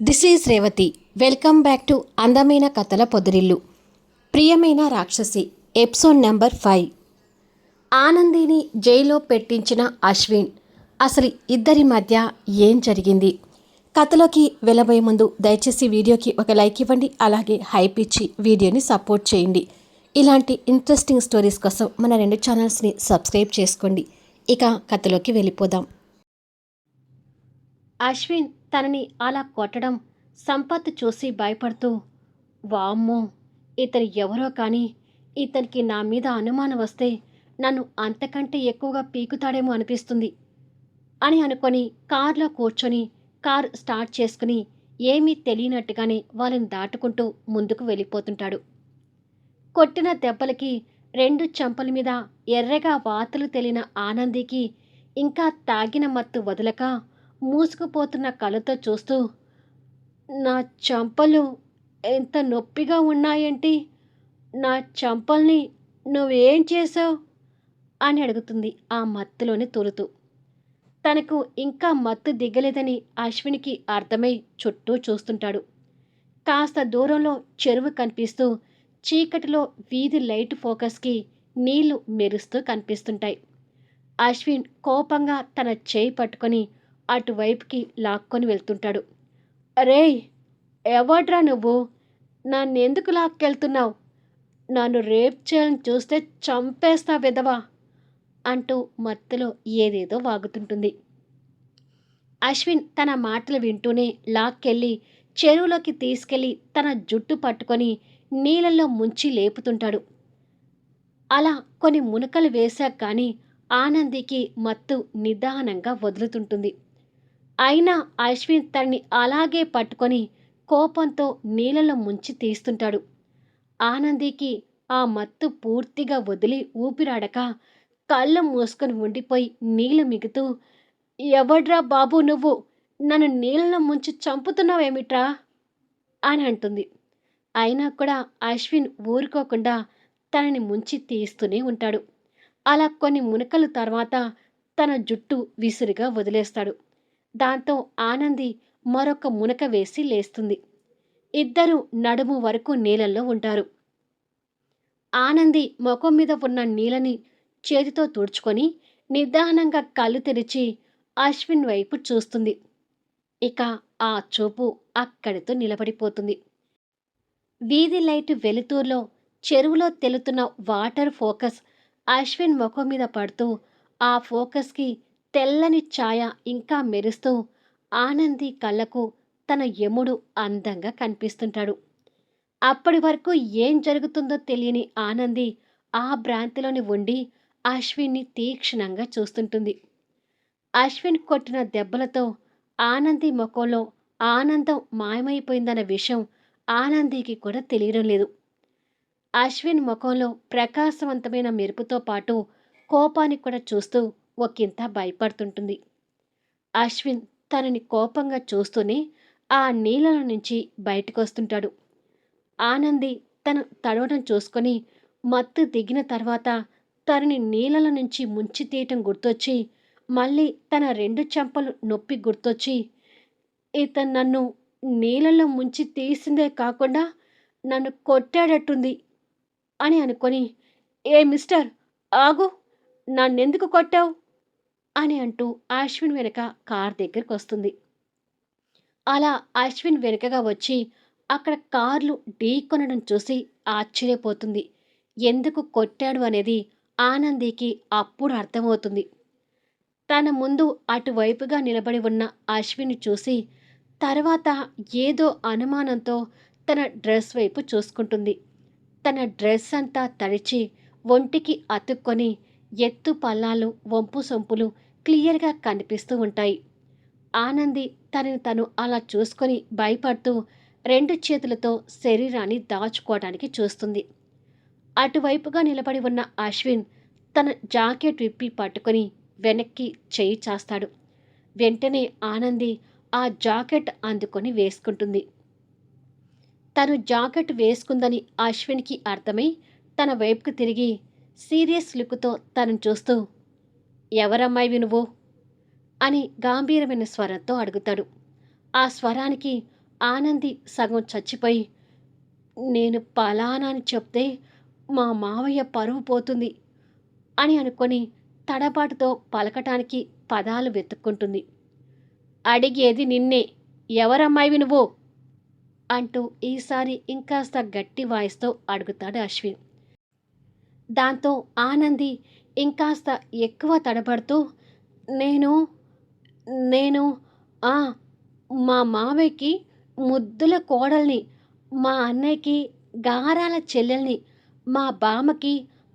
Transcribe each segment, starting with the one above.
This is Revathi welcome back to అందమైన కథల పొదిరిల్లు ప్రియమైన రాక్షసి ఎపిసోడ్ నెంబర్ ఫైవ్ ఆనందిని జైల్లో పెట్టించిన అశ్విన్ అసలు ఇద్దరి మధ్య ఏం జరిగింది కథలోకి వెళ్ళబోయే ముందు దయచేసి వీడియోకి ఒక లైక్ ఇవ్వండి అలాగే హైప్ ఇచ్చి వీడియోని సపోర్ట్ చేయండి ఇలాంటి ఇంట్రెస్టింగ్ స్టోరీస్ కోసం మన రెండు ఛానల్స్ని సబ్స్క్రైబ్ చేసుకోండి ఇక కథలోకి వెళ్ళిపోదాం అశ్విన్ తనని అలా కొట్టడం సంపత్ చూసి భయపడుతూ వామ్మో ఇతను ఎవరో కానీ ఇతనికి నా మీద అనుమానం వస్తే నన్ను అంతకంటే ఎక్కువగా పీకుతాడేమో అనిపిస్తుంది అని అనుకొని కార్లో కూర్చొని కార్ స్టార్ట్ చేసుకుని ఏమీ తెలియనట్టుగానే వాళ్ళని దాటుకుంటూ ముందుకు వెళ్ళిపోతుంటాడు. కొట్టిన దెబ్బలకి రెండు చెంపల మీద ఎర్రగా వాతలు తెలిన ఆనందికి ఇంకా తాగిన మత్తు వదలక మూసుకుపోతున్న కళ్ళతో చూస్తూ నా చంపలు ఎంత నొప్పిగా ఉన్నాయేంటి? నా చంపల్ని నువ్వేం చేసావు అని అడుగుతుంది ఆ మత్తులోని తొలుతూ. తనకు ఇంకా మత్తు దిగలేదని అశ్వినికి అర్థమై చుట్టూ చూస్తుంటాడు. కాస్త దూరంలో చెరువు కనిపిస్తూ చీకటిలో వీధి లైట్ ఫోకస్కి నీళ్ళు మెరుస్తూ కనిపిస్తుంటాయి. అశ్విన్ కోపంగా తన చేయి పట్టుకొని అటువైపుకి లాక్కొని వెళ్తుంటాడు. అరే ఎవడ్రా నువ్వు? నన్ను ఎందుకు లాక్కెళ్తున్నావు? నన్ను రేప్ చేయాలని చూస్తే చంపేస్తా విధవా? అంటూ మత్తులో ఏదేదో వాగుతుంటుంది. అశ్విన్ తన మాటలు వింటూనే లాక్కెళ్ళి చెరువులోకి తీసుకెళ్ళి తన జుట్టు పట్టుకొని నీళ్ళల్లో ముంచి లేపుతుంటాడు. అలా కొన్ని మునకలు వేశాక కానీ ఆనందికి మత్తు నిదానంగా వదులుతుంటుంది. అయినా అశ్విన్ తనని అలాగే పట్టుకొని కోపంతో నీళ్ళలో ముంచి తీస్తుంటాడు. ఆనందికి ఆ మత్తు పూర్తిగా వదిలి ఊపిరాడక కళ్ళు మూసుకొని ఉండిపోయి నీళ్ళు మిగుతూ ఎవడ్రా బాబు నువ్వు? నన్ను నీళ్ళలో ముంచి చంపుతున్నావేమిట్రా? అని అంటుంది. అయినా కూడా అశ్విన్ ఊరుకోకుండా తనని ముంచి తీస్తూనే ఉంటాడు. అలా కొన్ని మునకలు తర్వాత తన జుట్టు విసురుగా వదిలేస్తాడు. దాంతో ఆనంది మరొక మునక వేసి లేస్తుంది. ఇద్దరు నడుము వరకు నీళ్ళల్లో ఉంటారు. ఆనంది ముఖం మీద ఉన్న నీళ్ళని చేతితో తుడుచుకొని నిదానంగా కళ్ళు తెరిచి అశ్విన్ వైపు చూస్తుంది. ఇక ఆ చూపు అక్కడితో నిలబడిపోతుంది. వీధి లైట్ వెలుతురులో చెరువులో తెలుతున్న వాటర్ ఫోకస్ అశ్విన్ ముఖం మీద పడుతూ ఆ ఫోకస్కి తెల్లని ఛాయ ఇంకా మెరుస్తూ ఆనంది కళ్ళకు తన యముడు అందంగా కనిపిస్తుంటాడు. అప్పటి వరకు ఏం జరుగుతుందో తెలియని ఆనంది ఆ భ్రాంతిలోని ఉండి అశ్విన్ని తీక్షణంగా చూస్తుంటుంది. అశ్విన్ కొట్టిన దెబ్బలతో ఆనంది ముఖంలో ఆనందం మాయమైపోయిందన్న విషయం ఆనందికి కూడా తెలియడం లేదు. అశ్విన్ ముఖంలో ప్రకాశవంతమైన మెరుపుతో పాటు కోపాన్ని కూడా చూస్తూ ఒకంత భయపడుతుంటుంది. అశ్విన్ తనని కోపంగా చూస్తూనే ఆ నీళ్ళ నుంచి బయటకు వస్తుంటాడు ఆనంది తను తడవడం చూసుకొని మత్తు దిగిన తర్వాత తనని నీళ్ళ నుంచి ముంచి తీయటం గుర్తొచ్చి మళ్ళీ తన రెండు చెంపలు నొప్పి గుర్తొచ్చి ఇతను నన్ను నీళ్ళలో ముంచి తీసిందే కాకుండా నన్ను కొట్టాడట్టుంది అని అనుకొని ఏ మిస్టర్ ఆగు! నన్నెందుకు కొట్టావు? అని అంటూ అశ్విన్ వెనక కార్ దగ్గరికి వస్తుంది. అలా అశ్విన్ వెనుకగా వచ్చి అక్కడ కార్లు ఢీకొనడం చూసి ఆశ్చర్యపోతుంది. ఎందుకు కొట్టాడు అనేది ఆనందికి అప్పుడు అర్థమవుతుంది. తన ముందు అటువైపుగా నిలబడి ఉన్న అశ్విని చూసి తర్వాత ఏదో అనుమానంతో తన డ్రెస్ వైపు చూసుకుంటుంది. తన డ్రెస్ అంతా తడిచి ఒంటికి అతుక్కొని ఎత్తు పల్లాలు వంపు సొంపులు క్లియర్గా కనిపిస్తూ ఉంటాయి. ఆనంది తనని తను అలా చూసుకొని భయపడుతూ రెండు చేతులతో శరీరాన్ని దాచుకోవడానికి చూస్తుంది. అటువైపుగా నిలబడి ఉన్న అశ్విన్ తన జాకెట్ విప్పి పట్టుకొని వెనక్కి చేయి చాస్తాడు. వెంటనే ఆనంది ఆ జాకెట్ అందుకొని వేసుకుంటుంది. తను జాకెట్ వేసుకుందని అశ్విన్కి అర్థమై తన వైపుకు తిరిగి సీరియస్ లుక్తో తనను చూస్తూ ఎవరమ్మాయి నువ్వు? అని గాంభీరమైన స్వరంతో అడుగుతాడు. ఆ స్వరానికి ఆనంది సగం చచ్చిపోయి నేను పలానా అని చెప్తే మా మావయ్య పరువు పోతుంది అని అనుకొని తడబాటుతో పలకటానికి పదాలు వెతుక్కుంటుంది. అడిగేది నిన్నే ఎవరమ్మాయివి నువ్వు? అంటూ ఈసారి ఇంకాస్త గట్టి వాయిస్తో అడుగుతాడు అశ్విన్. దాంతో ఆనంది ఇంకాస్త ఎక్కువ తడబడుతూ నేను నేను ఆ మా మావయ్యకి ముద్దుల కోడల్ని మా అన్నయ్యకి గారాల చెల్లెల్ని మా బామ్మకి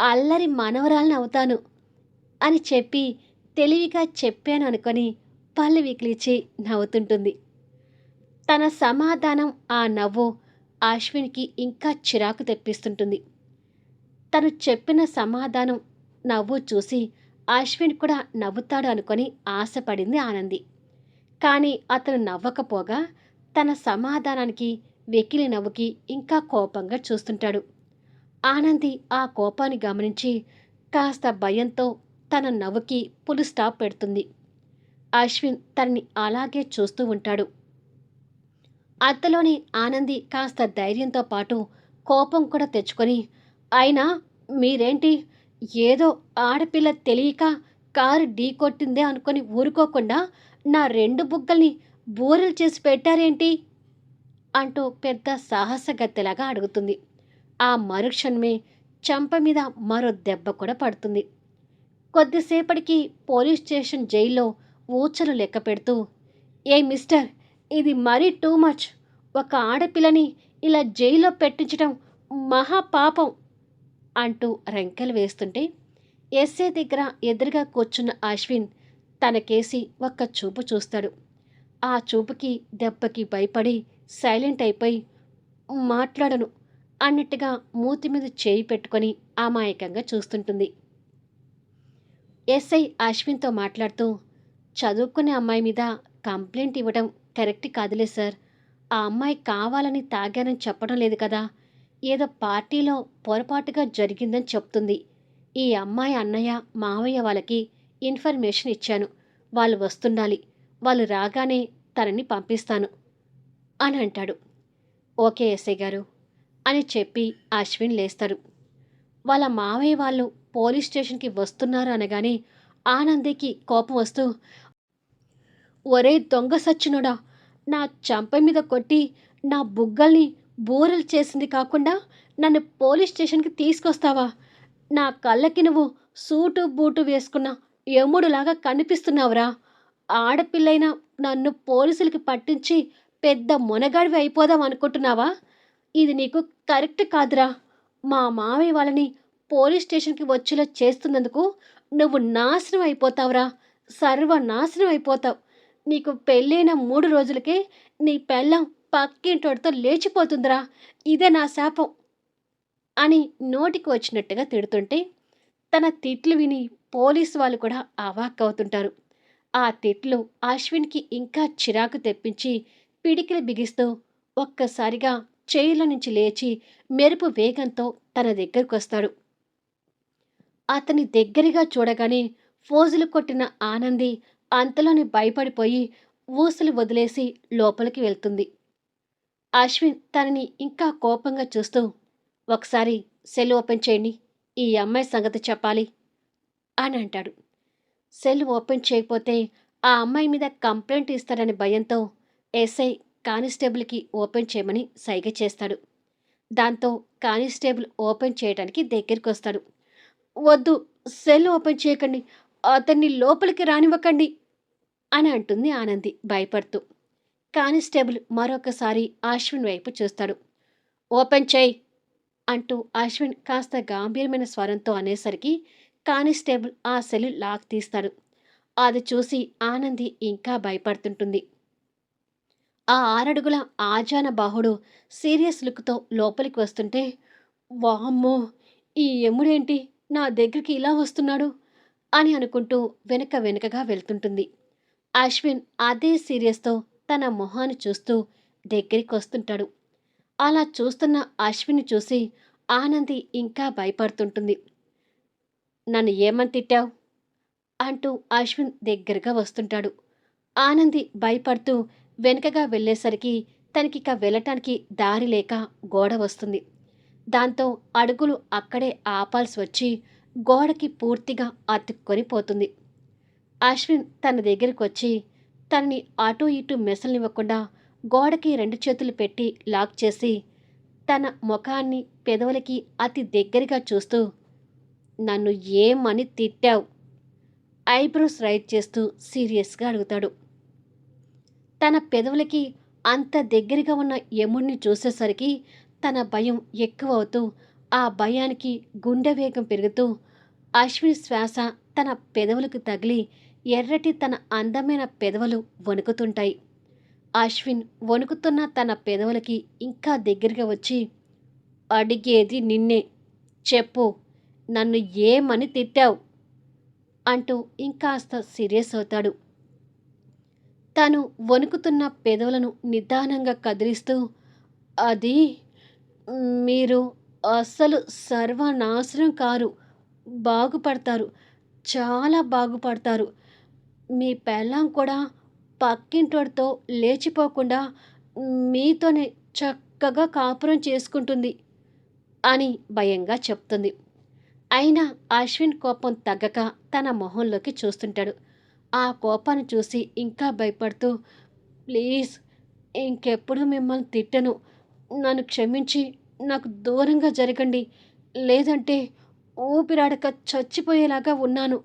అల్లరి మనవరాలని అవుతాను అని చెప్పి తెలివిగా చెప్పాను అనుకొని పళ్ళు వికిలిచి నవ్వుతుంటుంది. తన సమాధానం ఆ నవ్వు అశ్విన్కి ఇంకా చిరాకు తెప్పిస్తుంటుంది. తను చెప్పిన సమాధానం నవ్వు చూసి అశ్విన్ కూడా నవ్వుతాడు అనుకొని ఆశపడింది ఆనంది. కానీ అతను నవ్వకపోగా తన సమాధానానికి వెకిలి నవ్వుకి ఇంకా కోపంగా చూస్తుంటాడు. ఆనంది ఆ కోపాన్ని గమనించి కాస్త భయంతో తన నవ్వుకి పులు స్టాప్ పెడుతుంది. అశ్విన్ తనని అలాగే చూస్తూ ఉంటాడు. అంతలోనే ఆనంది కాస్త ధైర్యంతో పాటు కోపం కూడా తెచ్చుకొని అయినా మీరేంటి? ఏదో ఆడపిల్ల తెలియక కారు ఢీ కొట్టిందే అనుకొని ఊరుకోకుండా నా రెండు బుగ్గల్ని బూరెలు చేసి పెట్టారేంటి? అంటూ పెద్ద సాహసగత్తెలాగా అడుగుతుంది. ఆ మరుక్షణమే చంప మీద మరో దెబ్బ కూడా పడుతుంది. కొద్దిసేపటికి పోలీస్ స్టేషన్ జైల్లో ఊచలు లెక్క పెడుతూ ఏ మిస్టర్ ఇది మరీ టూ మచ్. ఒక ఆడపిల్లని ఇలా జైల్లో పెట్టించడం మహాపాపం అంటూ రెంకెలు వేస్తుంటే ఎస్ఏ దగ్గర ఎదురుగా కూర్చున్న అశ్విన్ తనకేసి ఒక్క చూపు చూస్తాడు. ఆ చూపుకి దెబ్బకి భయపడి సైలెంట్ అయిపోయి మాట్లాడను అన్నట్టుగా మూతి మీద చేయి పెట్టుకొని అమాయకంగా చూస్తుంటుంది. ఎస్ఐ అశ్విన్తో మాట్లాడుతూ చదువుకునే అమ్మాయి మీద కంప్లైంట్ ఇవ్వడం కరెక్ట్ కాదులే సార్. ఆ అమ్మాయి కావాలని తాగానని చెప్పడం లేదు కదా. ఏదో పార్టీలో పొరపాటుగా జరిగిందని చెప్తుంది. ఈ అమ్మాయి అన్నయ్య మావయ్య వాళ్ళకి ఇన్ఫర్మేషన్ ఇచ్చాను. వాళ్ళు వస్తుండాలి. వాళ్ళు రాగానే తనని పంపిస్తాను అని అంటాడు. ఓకే ఎస్ఐ గారు అని చెప్పి అశ్విన్ లేస్తారు వాళ్ళ మావయ్య వాళ్ళు పోలీస్ స్టేషన్కి వస్తున్నారు అనగానే ఆనందికి కోపం వస్తూ ఒరే దొంగ సచ్చినోడా! నా చంప మీద కొట్టి నా బుగ్గల్ని బూరెలు చేసింది కాకుండా నన్ను పోలీస్ స్టేషన్కి తీసుకొస్తావా? నా కళ్ళకి నువ్వు సూటు బూటు వేసుకున్న యముడులాగా కనిపిస్తున్నావురా. ఆడపిల్లైన నన్ను పోలీసులకి పట్టించి పెద్ద మునగాడివి అయిపోదాం అనుకుంటున్నావా? ఇది నీకు కరెక్ట్ కాదురా. మా మామయ్య వాళ్ళని పోలీస్ స్టేషన్కి వచ్చేలా చేస్తున్నందుకు నువ్వు నాశనం అయిపోతావురా. సర్వనాశనం అయిపోతావు. నీకు పెళ్ళైన మూడు రోజులకే నీ పెళ్ళం పక్కింటోడితో లేచిపోతుందిరా. ఇదే నా శాపం అని నోటికి వచ్చినట్టుగా తిడుతుంటే తన తిట్లు విని పోలీసు వాళ్ళు కూడా అవాక్కవుతుంటారు. ఆ తిట్లు అశ్విన్కి ఇంకా చిరాకు తెప్పించి పిడికిలు బిగిస్తూ ఒక్కసారిగా చేయిల నుంచి లేచి మెరుపు వేగంతో తన దగ్గరకు వస్తాడు అతని దగ్గరగా చూడగానే ఫోజులు కొట్టిన ఆనంది అంతలోనే భయపడిపోయి ఊసలు వదిలేసి లోపలికి వెళ్తుంది. అశ్విన్ తనని ఇంకా కోపంగా చూస్తూ ఒకసారి సెల్ ఓపెన్ చేయండి ఈ అమ్మాయి సంగతి చెప్పాలి అని అంటాడు. సెల్ ఓపెన్ చేయకపోతే ఆ అమ్మాయి మీద కంప్లైంట్ ఇస్తాడని భయంతో ఎస్ఐ కానిస్టేబుల్కి ఓపెన్ చేయమని సైగ చేస్తాడు. దాంతో కానిస్టేబుల్ ఓపెన్ చేయడానికి దగ్గరికి వస్తాడు వద్దు సెల్ ఓపెన్ చేయకండి అతన్ని లోపలికి రానివ్వకండి అని అంటుంది ఆనంది భయపడుతూ. కానిస్టేబుల్ మరొకసారి అశ్విన్ వైపు చూస్తాడు. ఓపెన్ చేయి అంటూ అశ్విన్ కాస్త గాంభీర్యమైన స్వరంతో అనేసరికి కానిస్టేబుల్ ఆ సెల్ లాక్ తీస్తాడు. అది చూసి ఆనంది ఇంకా భయపడుతుంటుంది. ఆ ఆరడుగుల ఆజాన బాహుడు సీరియస్ లుక్తో లోపలికి వస్తుంటే వామ్మో ఈ యముడేంటి? నా దగ్గరికి ఇలా వస్తున్నాడు? అని అనుకుంటూ వెనక వెనుకగా వెళ్తుంటుంది. అశ్విన్ అదే సీరియస్తో తన మొహాన్ని చూస్తూ దగ్గరికి వస్తుంటాడు అలా చూస్తున్న అశ్విని చూసి ఆనంది ఇంకా భయపడుతుంటుంది. నన్ను ఏమని తిట్టావు? అంటూ అశ్విన్ దగ్గరగా వస్తుంటాడు. ఆనంది భయపడుతూ వెనుకగా వెళ్ళేసరికి తనకిక వెళ్ళటానికి దారి లేక గోడ వస్తుంది. దాంతో అడుగులు అక్కడే ఆపాల్సి వచ్చి గోడకి పూర్తిగా అతుక్కొని పోతుంది. అశ్విన్ తన దగ్గరికి వచ్చి తనని అటు ఇటు మెసలనివ్వకుండా గోడకి రెండు చేతులు పెట్టి లాక్ చేసి తన ముఖాన్ని పెదవులకి అతి దగ్గరగా చూస్తూ నన్ను ఏమని తిట్టావు? ఐబ్రోస్ రైట్ చేస్తూ సీరియస్గా అడుగుతాడు. తన పెదవులకి అంత దగ్గరగా ఉన్న యముడిని చూసేసరికి తన భయం ఎక్కువ అవుతూ ఆ భయానికి గుండె వేగం పెరుగుతూ అశ్విని శ్వాస తన పెదవులకు తగిలి ఎర్రటి తన అందమైన పెదవులు వణుకుతుంటాయి. అశ్విన్ వణుకుతున్న తన పెదవులకి ఇంకా దగ్గరగా వచ్చి అడిగేది నిన్నే. చెప్పు. నన్ను ఏమని తిట్టావు? అంటూ ఇంకాస్త సీరియస్ అవుతాడు. తను వణుకుతున్న పెదవులను నిదానంగా కదిలిస్తూ అది మీరు అసలు సర్వనాశనం కారు. బాగుపడతారు. చాలా బాగుపడతారు. మీ పెళ్ళాం కూడా పక్కింటోడితో లేచిపోకుండా మీతోనే చక్కగా కాపురం చేసుకుంటుంది అని భయంగా చెప్తుంది. అయినా అశ్విన్ కోపం తగ్గక తన మొహంలోకి చూస్తుంటాడు. ఆ కోపాన్ని చూసి ఇంకా భయపడుతూ ప్లీజ్ ఇంకెప్పుడు మిమ్మల్ని తిట్టను. నన్ను క్షమించి నాకు దూరంగా జరగండి. లేదంటే ఊపిరాడక చచ్చిపోయేలాగా ఉన్నాను.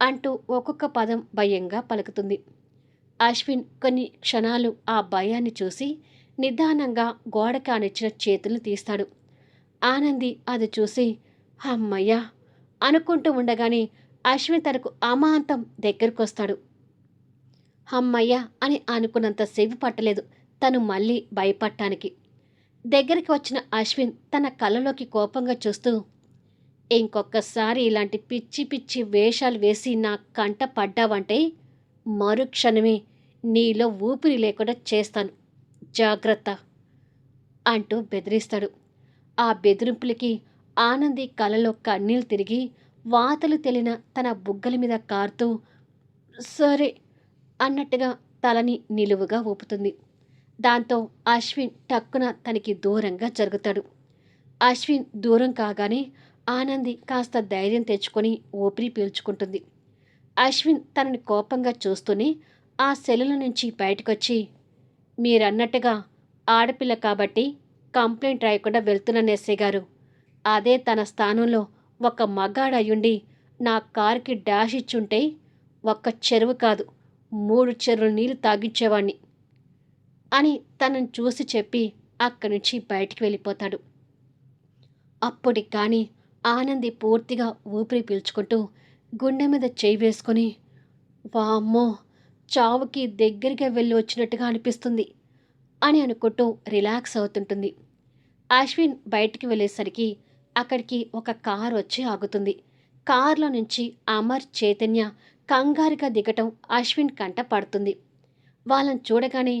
అంటూ ఒక్కొక్క పదం భయంగా పలుకుతుంది. అశ్విన్ కొన్ని క్షణాలు ఆ భయాన్ని చూసి నిదానంగా గోడకి కానిచ్చిన చేతులు తీస్తాడు. ఆనంది అది చూసి అమ్మయ్యా! అనుకుంటూ ఉండగానే అశ్విన్ తనకు అమాంతం దగ్గరకొస్తాడు. అమ్మయ్యా! అని అనుకున్నంత సేపు పట్టలేదు తను మళ్ళీ భయపడటానికి. దగ్గరికి వచ్చిన అశ్విన్ తన కళ్ళలోకి కోపంగా చూస్తూ ఇంకొకసారి ఇలాంటి పిచ్చి పిచ్చి వేషాలు వేసి నా కంట పడ్డావంటే మరుక్షణమే నీలో ఊపిరి లేకుండా చేస్తాను. జాగ్రత్త! అంటూ బెదిరిస్తాడు. ఆ బెదిరింపులకి ఆనంది కలలో కన్నీళ్ళు తిరిగి వాతలు తెలిన తన బుగ్గల మీద కారుతూ సరే అన్నట్టుగా తలని నిలువుగా ఊపుతుంది. దాంతో అశ్విన్ టక్కున తనకి దూరంగా జరుగుతాడు. అశ్విన్ దూరం కాగానే ఆనంది కాస్త ధైర్యం తెచ్చుకొని ఊపిరి పీల్చుకుంటుంది. అశ్విన్ తనని కోపంగా చూస్తూనే ఆ సెల్లుల నుంచి బయటకొచ్చి మీరన్నట్టుగా ఆడపిల్ల కాబట్టి కంప్లైంట్ రాయకుండా వెళ్తున్నాను ఎస్ఐ గారు. అదే తన స్థానంలో ఒక మగాడయ్యుండి నా కారుకి డాష్ ఇచ్చుంటే ఒక్క చెరువు కాదు మూడు చెరువులు నీళ్ళు తాగించేవాణ్ణి అని తనను చూసి చెప్పి అక్కడి నుంచి బయటికి వెళ్ళిపోతాడు. అప్పటికి కానీ ఆనంది పూర్తిగా ఊపిరి పీల్చుకుంటూ గుండె మీద చేయి వేసుకొని వామ్మో చావుకి దగ్గరగా వెళ్ళి వచ్చినట్టుగా అనిపిస్తుంది అని అనుకుంటూ రిలాక్స్ అవుతుంటుంది. అశ్విన్ బయటికి వెళ్ళేసరికి అక్కడికి ఒక కార్ వచ్చి ఆగుతుంది. కారులో నుంచి అమర్ చైతన్య కంగారుగా దిగటం అశ్విన్ కంట పడుతుంది. వాళ్ళని చూడగానే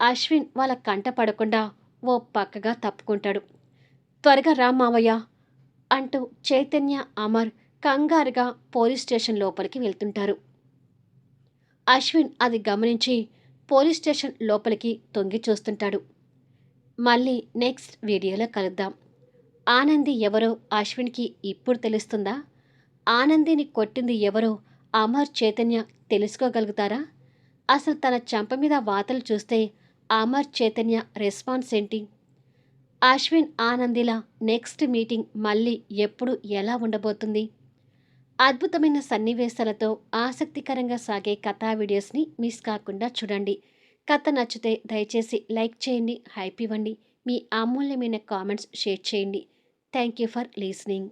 అశ్విన్ వాళ్ళ కంట పడకుండా ఓ పక్కగా తప్పుకుంటాడు. త్వరగా రా మావయ్య అంటూ చైతన్య అమర్ కంగారుగా పోలీస్ స్టేషన్ లోపలికి వెళ్తుంటారు. అశ్విన్ అది గమనించి పోలీస్ స్టేషన్ లోపలికి తొంగి చూస్తుంటాడు. మళ్ళీ నెక్స్ట్ వీడియోలో కలుద్దాం. ఆనంది ఎవరో అశ్విన్కి ఇప్పుడు తెలుస్తుందా? ఆనందిని కొట్టింది ఎవరో అమర్ చైతన్య తెలుసుకోగలుగుతారా? అసలు తన చంప మీద వాతలు చూస్తే అమర్ చైతన్య రెస్పాన్స్ ఏంటి? అశ్విన్ ఆనందిల నెక్స్ట్ మీటింగ్ మళ్ళీ ఎప్పుడు ఎలా ఉండబోతుంది? అద్భుతమైన సన్నివేశాలతో ఆసక్తికరంగా సాగే కథా వీడియోస్ని మిస్ కాకుండా చూడండి. కథ నచ్చితే దయచేసి లైక్ చేయండి హైప్ ఇవ్వండి. మీ అమూల్యమైన కామెంట్స్ షేర్ చేయండి. Thank you for listening.